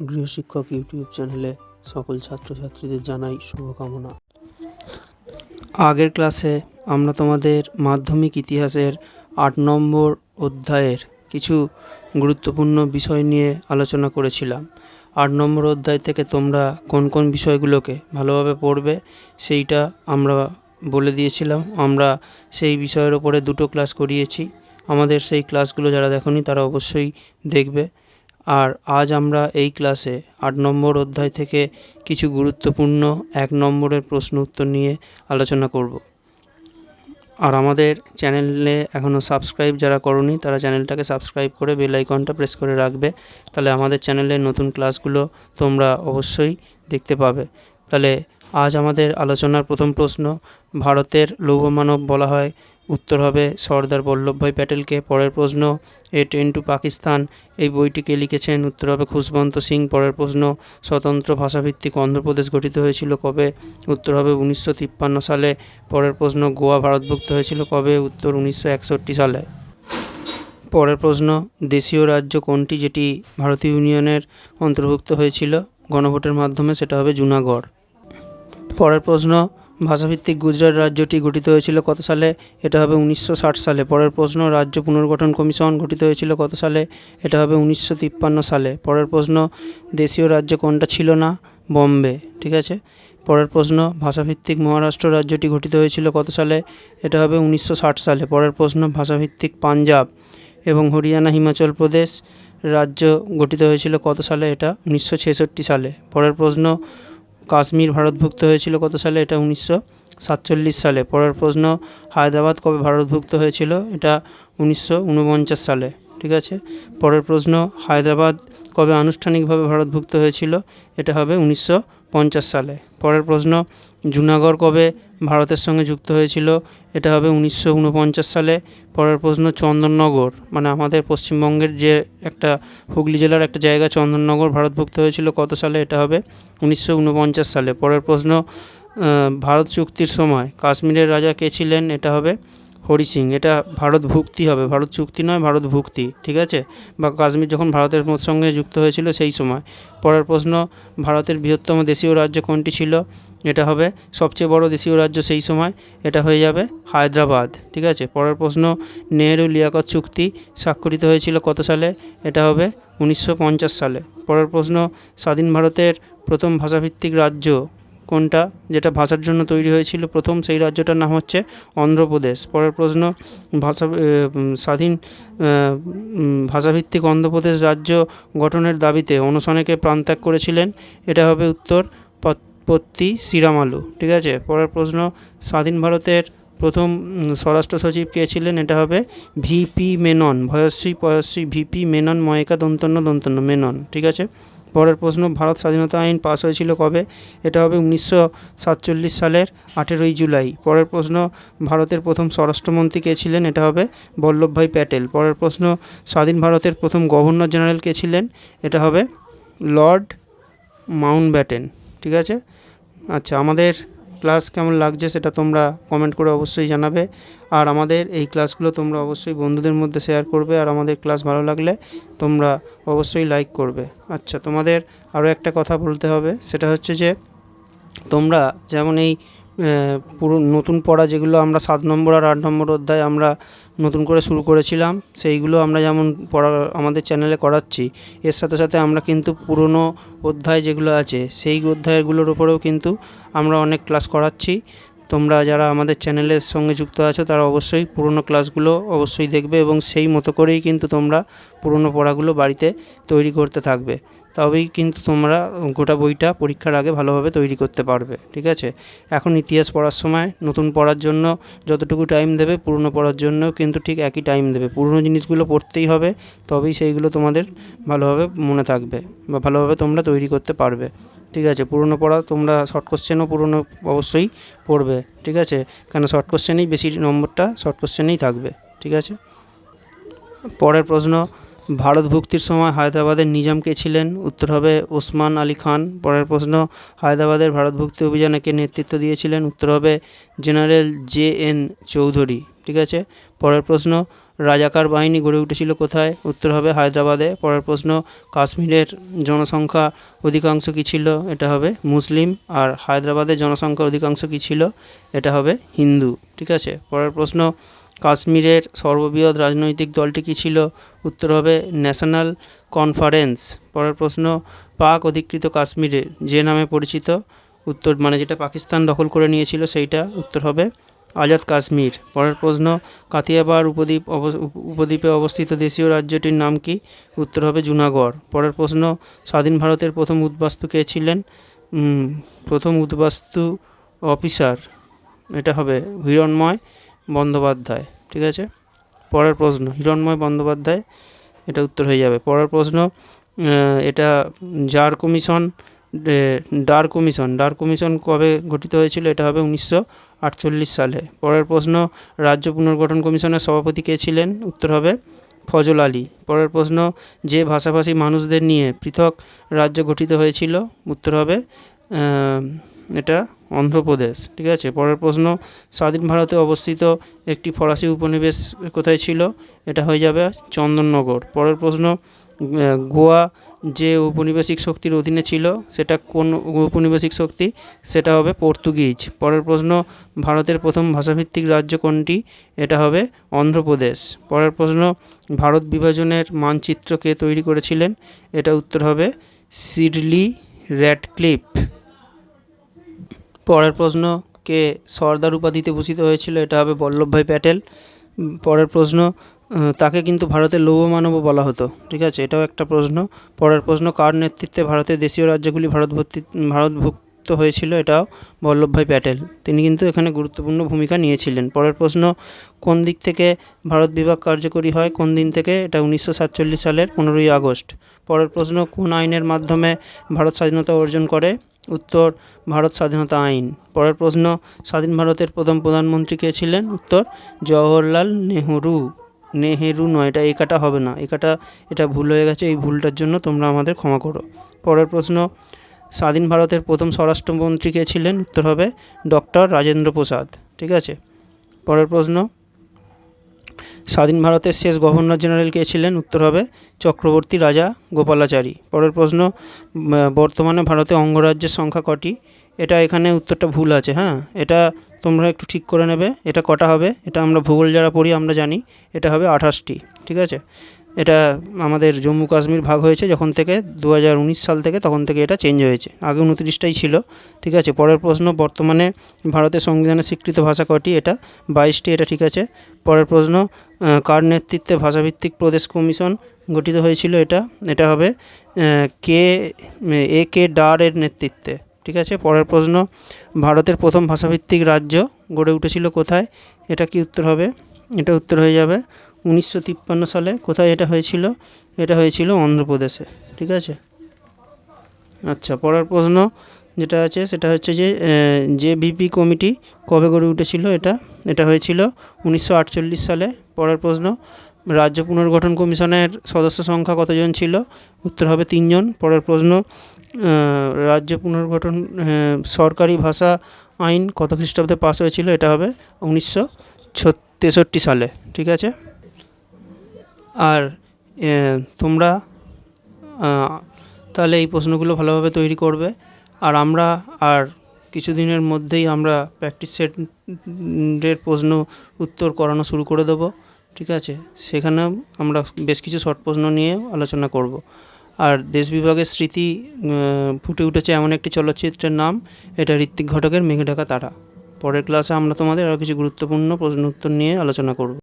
গৃহশিক্ষক YouTube চ্যানেলে সকল ছাত্রছাত্রীদের জানাই শুভকামনা। আগের ক্লাসে আমরা তোমাদের মাধ্যমিক ইতিহাসের আট নম্বর অধ্যায়ের কিছু গুরুত্বপূর্ণ বিষয় নিয়ে আলোচনা করেছিলাম। আট নম্বর অধ্যায় থেকে তোমরা কোন কোন বিষয়গুলোকে ভালোভাবে পড়বে সেইটা আমরা বলে দিয়েছিলাম। আমরা সেই বিষয়ের ওপরে দুটো ক্লাস করিয়েছি। আমাদের সেই ক্লাসগুলো যারা দেখনি তারা অবশ্যই দেখবে। আর আজ আমরা এই ক্লাসে আট নম্বর অধ্যায় থেকে কিছু গুরুত্বপূর্ণ এক নম্বরের প্রশ্ন উত্তর নিয়ে আলোচনা করব। আর আমাদের চ্যানেলে এখনও সাবস্ক্রাইব যারা করনি, তারা চ্যানেলটাকে সাবস্ক্রাইব করে বেল আইকনটা প্রেস করে রাখবে। তাহলে আমাদের চ্যানেলের নতুন ক্লাসগুলো তোমরা অবশ্যই দেখতে পাবে। তাহলে আজ আমাদের আলোচনার প্রথম প্রশ্ন, ভারতের লৌহ মানব বলা হয় উত্তর হবে সর্দার বল্লভভাই প্যাটেলকে। পরের প্রশ্ন, এ ট্রেন টু পাকিস্তান, এই বইটিকে লিখেছেন? উত্তর হবে খুশবন্ত সিং। পরের প্রশ্ন, স্বতন্ত্র ভাষাভিত্তিক অন্ধ্রপ্রদেশ গঠিত হয়েছিল কবে? উত্তর হবে উনিশশো তিপ্পান্ন সালে। পরের প্রশ্ন, গোয়া ভারতভুক্ত হয়েছিল কবে? উত্তর উনিশশো একষট্টি সালে। পরের প্রশ্ন, দেশীয় রাজ্য কোনটি যেটি ভারতীয় ইউনিয়নের অন্তর্ভুক্ত হয়েছিল? গণভোটের মাধ্যমে সেটা হবে জুনাগড়। পরের প্রশ্ন ভাষাভিত্তিক গুজরাট রাজ্যটি গঠিত হয়েছিল কত সালে? এটা হবে উনিশশো ষাট সালে। পরের প্রশ্ন, রাজ্য পুনর্গঠন কমিশন গঠিত হয়েছিল কত সালে? এটা হবে উনিশশো তিপ্পান্ন সালে। পরের প্রশ্ন, দেশীয় রাজ্য কোনটা ছিল না? বম্বে। ঠিক আছে? পরের প্রশ্ন, ভাষাভিত্তিক মহারাষ্ট্র রাজ্যটি গঠিত হয়েছিল কত সালে? এটা হবে উনিশশো ষাট সালে। পরের প্রশ্ন, ভাষাভিত্তিক পাঞ্জাব এবং হরিয়ানা, হিমাচল প্রদেশ রাজ্য গঠিত হয়েছিল কত সালে? এটা উনিশশো ছেষট্টি সালে। পরের প্রশ্ন কাশ্মীর ভারতভুক্ত হয়েছিল কত সালে? এটা উনিশশো সাতচল্লিশ সালে। পরের প্রশ্ন, হায়দ্রাবাদ কবে ভারতভুক্ত হয়েছিল? এটা উনিশশো উনপঞ্চাশ সালে। ঠিক আছে। পরের প্রশ্ন, হায়দ্রাবাদ কবে আনুষ্ঠানিকভাবে ভারতভুক্ত হয়েছিল? এটা হবে উনিশশো পঞ্চাশ সালে। পরের প্রশ্ন, জুনাগড় কবে ভারতের সঙ্গে যুক্ত হয়েছিল? এটা হবে উনিশশো উনপঞ্চাশ সালে। পরের প্রশ্ন, চন্দননগর মানে আমাদের পশ্চিমবঙ্গের যে একটা হুগলি জেলার একটা জায়গা, চন্দননগর ভারতভুক্ত হয়েছিল কত সালে? এটা হবে উনিশশো উনপঞ্চাশ সালে। পরের প্রশ্ন ভারত চুক্তির সময় কাশ্মীরের রাজা কে ছিলেন? এটা হবে হরি সিং, এটা ভারত ভুক্তি হবে। ভারত চুক্তি নয়, ভারত ভুক্তি, ঠিক আছে? বা কাশ্মীর যখন ভারতের সঙ্গে যুক্ত হয়েছিল সেই সময়। পরের প্রশ্ন, ভারতের বৃহত্তম দেশীয় রাজ্য কোনটি ছিল? এটা হবে সবচেয়ে বড় দেশীয় রাজ্য সেই সময়, এটা হয়ে যাবে হায়দ্রাবাদ, ঠিক আছে? পরের প্রশ্ন, নেহেরু লিয়াকত চুক্তি স্বাক্ষরিত হয়েছিল কত সালে? এটা হবে উনিশশো পঞ্চাশ সালে। পরের প্রশ্ন, স্বাধীন ভারতের প্রথম ভাষাভিত্তিক রাজ্য কোনটা যেটা ভাষার জন্য তৈরি হয়েছিল? প্রথম সেই রাজ্যটার নাম হচ্ছে অন্ধ্রপ্রদেশ। পরের প্রশ্ন, ভাষা স্বাধীন ভাষাভিত্তিক অন্ধ্রপ্রদেশ রাজ্য গঠনের দাবিতে অনশনেকে প্রাণত্যাগ করেছিলেন? এটা হবে উত্তর পত- পত্তি শ্রীরামালু। ঠিক আছে? পরের প্রশ্ন, স্বাধীন ভারতের প্রথম স্বরাষ্ট্র সচিব কে ছিলেন? এটা হবে ভিপি মেনন। ভয়শ্রী, পয়শ্রী ভিপি মেনন, ময়িকা দন্তন্য দন্তন্য, মেনন। ঠিক আছে? পরের প্রশ্ন, ভারত স্বাধীনতা আইন পাশ হয়েছিল কবে? এটা হবে উনিশশো সাতচল্লিশ সালের আঠেরোই জুলাই। পরের প্রশ্ন, ভারতের প্রথম স্বরাষ্ট্রমন্ত্রী কে ছিলেন? এটা হবে বল্লভভাই প্যাটেল। পরের প্রশ্ন, স্বাধীন ভারতের প্রথম গভর্নর জেনারেল কে ছিলেন? এটা হবে লর্ড মাউন্ট ব্যাটেন ঠিক আছে? আচ্ছা আমাদের ক্লাস কেমন লাগছে সেটা তোমরা কমেন্ট করে অবশ্যই জানাবে। আর আমাদের এই ক্লাসগুলো তোমরা অবশ্যই বন্ধুদের মধ্যে শেয়ার করবে আর আমাদের ক্লাস ভালো লাগলে তোমরা অবশ্যই লাইক করবে। আচ্ছা তোমাদের আরও একটা কথা বলতে হবে, সেটা হচ্ছে যে তোমরা যেমন এই পুরো নতুন পড়া যেগুলো আমরা সাত নম্বর আর আট নম্বর অধ্যায় আমরা নতুন করে শুরু করেছিলাম, সেইগুলো আমরা যেমন পড়া আমাদের চ্যানেলে করাচ্ছি, এর সাথে সাথে আমরা কিন্তু পুরনো অধ্যায় যেগুলো আছে, সেই অধ্যায়গুলোর উপরেও কিন্তু আমরা অনেক ক্লাস করাচ্ছি। তোমরা যারা আমাদের চ্যানেলের সঙ্গে যুক্ত আছো, তারা অবশ্যই পুরনো ক্লাসগুলো অবশ্যই দেখবে এবং সেই মতো করেই কিন্তু তোমরা পুরনো পড়াগুলো বাড়িতে তৈরি করতে থাকবে। তবেই কিন্তু তোমরা গোটা বইটা পরীক্ষার আগে ভালোভাবে তৈরি করতে পারবে, ঠিক আছে? এখন ইতিহাস পড়ার সময় নতুন পড়ার জন্য যতটুকু টাইম দেবে, পুরনো পড়ার জন্যও কিন্তু ঠিক একই টাইম দেবে। পুরনো জিনিসগুলো পড়তেই হবে, তবেই সেইগুলো তোমাদের ভালোভাবে মনে থাকবে বা ভালোভাবে তোমরা তৈরি করতে পারবে, ঠিক আছে? পুরনো পড়া তোমরা শর্ট কোশ্চেনও পুরনো অবশ্যই পড়বে, ঠিক আছে? কেন শর্ট কোশ্চেনেই বেশি নম্বরটা শর্ট কোশ্চেনেই থাকবে, ঠিক আছে? পরের প্রশ্ন ভারত ভুক্তির সময় হায়দ্রাবাদের নিজাম কে ছিলেন, উত্তর হবে ওসমান আলী খান। পরের প্রশ্ন, হায়দ্রাবাদের ভারত ভুক্তি অভিযানে কে নেতৃত্ব দিয়েছিলেন? উত্তর হবে জেনারেল জে এন চৌধুরী, ঠিক আছে? পরের প্রশ্ন, রাজাকার বাহিনী গড়ে উঠেছিল কোথায়? উত্তর হবে হায়দ্রাবাদে। পরের প্রশ্ন, কাশ্মীরের জনসংখ্যা অধিকাংশ কী ছিল? এটা হবে মুসলিম। আর হায়দ্রাবাদের জনসংখ্যার অধিকাংশ কী ছিল? এটা হবে হিন্দু, ঠিক আছে? পরের প্রশ্ন কাশ্মীরের সর্ববৃহৎ রাজনৈতিক দলটি কী ছিল? উত্তর হবে, ন্যাশনাল কনফারেন্স। পরের প্রশ্ন, পাক অধিকৃত কাশ্মীরে যে নামে পরিচিত? উত্তর মানে যেটা পাকিস্তান দখল করে নিয়েছিল সেইটা। উত্তর হবে, আজাদ কাশ্মীর। পরের প্রশ্ন কাথিয়াবার উপদ্বীপ উপদ্বীপে অবস্থিত দেশীয় রাজ্যটির নাম কি? উত্তর হবে, জুনাগড়। পরের প্রশ্ন, স্বাধীন ভারতের প্রথম উদ্বাস্তু কে ছিলেন? প্রথম উদ্বাস্তু অফিসার, এটা হবে হিরণময়। বন্দ্যোপাধ্যায়, ঠিক আছে? পরের প্রশ্ন হিরণময় বন্দ্যোপাধ্যায়, এটা উত্তর হয়ে যাবে। পরের প্রশ্ন এটা jar commission Dhar commission Dhar commission কবে গঠিত হয়েছিল? এটা হবে উনিশশো আটচল্লিশ সালে। পরের প্রশ্ন, রাজ্য পুনর্গঠন কমিশনের সভাপতি কে ছিলেন? উত্তর হবে ফজল আলী। পরের প্রশ্ন, যে ভাষাভাষী মানুষদের নিয়ে পৃথক রাজ্য গঠিত হয়েছিল? উত্তর হবে এটা অন্ধ্রপ্রদেশ, ঠিক আছে? পরের প্রশ্ন, স্বাধীন ভারতে অবস্থিত একটি ফরাসি উপনিবেশ কোথায় ছিল? এটা হয়ে যাবে চন্দননগর। পরের প্রশ্ন গোয়া যে ঔপনিবেশিক শক্তির অধীনে ছিল, সেটা কোন ঔপনিবেশিক শক্তি? সেটা হবে পর্তুগিজ। পরের প্রশ্ন, ভারতের প্রথম ভাষাভিত্তিক রাজ্য কোনটি? এটা হবে অন্ধ্রপ্রদেশ। পরের প্রশ্ন, ভারত বিভাজনের মানচিত্র কে তৈরি করেছিলেন? এটা উত্তর হবে সিডলি র্যাডক্লিফ। পরের প্রশ্ন কে সর্দার উপাধিতে ভূষিত হয়েছিল, এটা হবে বল্লভভাই প্যাটেল। পরের প্রশ্ন তাকে কিন্তু ভারতের লৌহ মানবও বলা হতো, ঠিক আছে? এটাও একটা প্রশ্ন। পরের প্রশ্ন, কার নেতৃত্বে ভারতের দেশীয় রাজ্যগুলি ভারতভর্তি ভারতভুক্ত হয়েছিল, এটাও বল্লভভাই প্যাটেল। তিনি কিন্তু এখানে গুরুত্বপূর্ণ ভূমিকা নিয়েছিলেন। পরের প্রশ্ন, কোন দিক থেকে ভারত বিভাগ কার্যকরী হয়? কোন দিন থেকে? এটা উনিশশো সাতচল্লিশ সালের পনেরোই আগস্ট। পরের প্রশ্ন, কোন আইনের মাধ্যমে ভারত স্বাধীনতা অর্জন করে? উত্তর, ভারত স্বাধীনতা আইন। পরের প্রশ্ন, স্বাধীন ভারতের প্রথম প্রধানমন্ত্রী কে ছিলেন? উত্তর, জওহরলাল নেহরু। নেহেরু নয়, এটা একাটা হবে না। একাটা, এটা ভুল হয়ে গেছে, এই ভুলটার জন্য তোমরা আমাদের ক্ষমা করো। পরের প্রশ্ন, স্বাধীন ভারতের প্রথম স্বরাষ্ট্রমন্ত্রী কে ছিলেন? উত্তর হবে ডক্টর রাজেন্দ্র প্রসাদ। ঠিক আছে? পরের প্রশ্ন স্বাধীন ভারতের শেষ গভর্নর জেনারেল কে ছিলেন? উত্তর হবে চক্রবর্তী রাজা গোপালাচারী। পরের প্রশ্ন বর্তমানে ভারতে অঙ্গরাজ্যের সংখ্যা কটি? এটা এখানে উত্তরটা ভুল আছে হ্যাঁ? এটা তোমরা একটু ঠিক করে নেবে। এটা কটা হবে? এটা আমরা ভূগোল যারা পড়ি আমরা জানি। এটা হবে আঠাশটি, ঠিক আছে? এটা আমাদের জম্মু কাশ্মীর ভাগ হয়েছে যখন থেকে দু হাজার উনিশ সাল থেকে তখন থেকে এটা চেঞ্জ হয়েছে। আগে উনত্রিশটাই ছিল, ঠিক আছে? পরের প্রশ্ন, বর্তমানে ভারতের সংবিধানে স্বীকৃত ভাষা কটি এটা বাইশটি, এটা ঠিক আছে। পরের প্রশ্ন কার নেতৃত্বে ভাষাভিত্তিক প্রদেশ কমিশন গঠিত হয়েছিল? এটা এটা হবে কে, এ, কে ডারের নেতৃত্বে, ঠিক আছে? পরের প্রশ্ন, ভারতের প্রথম ভাষাভিত্তিক রাজ্য গড়ে উঠেছিল কোথায়? এটা কি উত্তর হবে? এটা উত্তর হয়ে যাবে উনিশশো তিপ্পান্ন সালে কোথায় এটা হয়েছিল? এটা হয়েছিল অন্ধ্রপ্রদেশে, ঠিক আছে? আচ্ছা পরের প্রশ্ন যেটা আছে সেটা হচ্ছে যে যে ভিপি কমিটি কবে গড়ে উঠেছিল এটা? এটা হয়েছিল উনিশশো আটচল্লিশ সালে। পরের প্রশ্ন, রাজ্য পুনর্গঠন কমিশনের সদস্য সংখ্যা কতজন ছিল? উত্তর হবে তিনজন। পরের প্রশ্ন রাজ্য পুনর্গঠন সরকারি ভাষা আইন কত খ্রিস্টাব্দে পাস হয়েছিল? এটা হবে উনিশশো তেষট্টি সালে, ঠিক আছে? আর তোমরা তাহলে এই প্রশ্নগুলো ভালোভাবে তৈরি করবে। আর আমরা আর কিছুদিনের মধ্যেই আমরা প্র্যাকটিস সেটের প্রশ্ন উত্তর করানো শুরু করে দেবো, ঠিক আছে? সেখানে আমরা বেশ কিছু শর্ট প্রশ্ন নিয়ে আলোচনা করব। আর দেশ বিভাগের স্মৃতি ফুটে উঠেছে এমন একটি চলচ্চিত্রের নাম, এটা ঋত্বিক ঘটকের মেঘে ঢাকা তারা। পরের ক্লাসে আমরা তোমাদের আরও কিছু গুরুত্বপূর্ণ প্রশ্ন উত্তর নিয়ে আলোচনা করব।